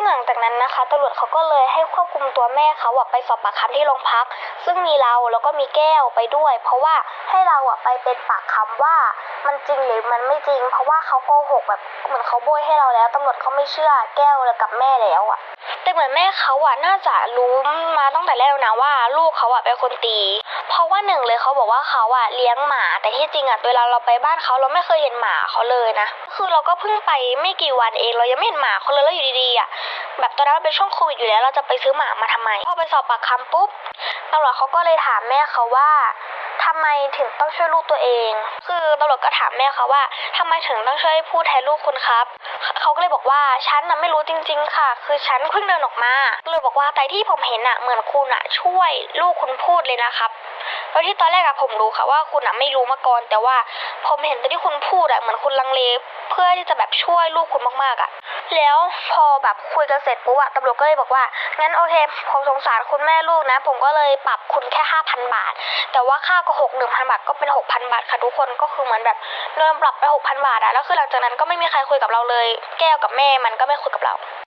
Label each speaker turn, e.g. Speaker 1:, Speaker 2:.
Speaker 1: งหลังจากนั้นนะคะตำรวจเขาก็เลยให้ควบคุมตัวแม่เขาไปสอบปากคำที่โรงพัก ซึ่งมีเราแล้วก็มีแก้วไปด้วย เพราะว่าให้เราอะไปเป็นปากคำว่ามันจริงหรือมันไม่จริง เพราะว่าเขาโกหกแบบเหมือนเขาโบยให้เราแล้วตำรวจเขาไม่เชื่อแก้วเลยกับแม่แล้วอะแต่เหมือนแม่เขาอะน่าจะรู้มาตั้งแต่แรกแล้วนะว่า ลูกเขาอะเป็นคนตี เพราะ หนึ่งเลยเขาบอกว่าเขาอะเลี้ยงหมา แต่ที่จริงอะเวลาเราไปบ้านเขาเราไม่เคยเห็นหมาเขาเลยนะ คือเราก็เพิ่งไปไม่กี่วันเองเรายังไม่เห็นหมาเขาเลยแล้วอยู่ดีๆอะแบบตอนนั้นมันเป็นช่วงโควิดอยู่แล้วเราจะไปซื้อหมามาทำไมพอไปสอบปากคำปุ๊บตำรวจเขาก็เลยถามแม่เขาว่าทำไมถึงต้องช่วยลูกตัวเอง คือตำรวจก็ถามแม่เขาว่าทำไมถึงต้องช่วยพูดแทนลูกคุณครับ เขาก็เลยบอกว่าฉันน่ะไม่รู้จริง ๆ ค่ะ คือฉันเพิ่งเดินออกมาเลยบอกว่าแต่ที่ผมเห็นน่ะเหมือนคุณน่ะช่วยลูกคุณพูดเลยนะครับ แล้วที่ตอนแรกอะผมรู้ค่ะว่าคุณน่ะไม่รู้มาก่อน แต่ว่าผมเห็นตอนที่คุณพูดอะเหมือนคุณลังเลเพื่อที่จะแบบช่วยลูกคุณมากๆอะแล้วพอแบบคุยกันเสร็จปุ๊บอะตำรวจก็เลยบอกว่างั้นโอเค ผมสงสารคุณแม่ลูกนะ ผมก็เลยปรับคุณแค่ห้าพันบาท แต่ว่าค่าก็หกหนึ่งพันบาทก็เป็นหกพันบาทค่ะทุกคนก็คือเหมือนแบบโดนปรับไปหกพันบาทอะแล้วคือหลังจากนั้นก็ไม่มีใครคุยกับเราเลย แก้วกับแม่มันก็ไม่คุยกับเรา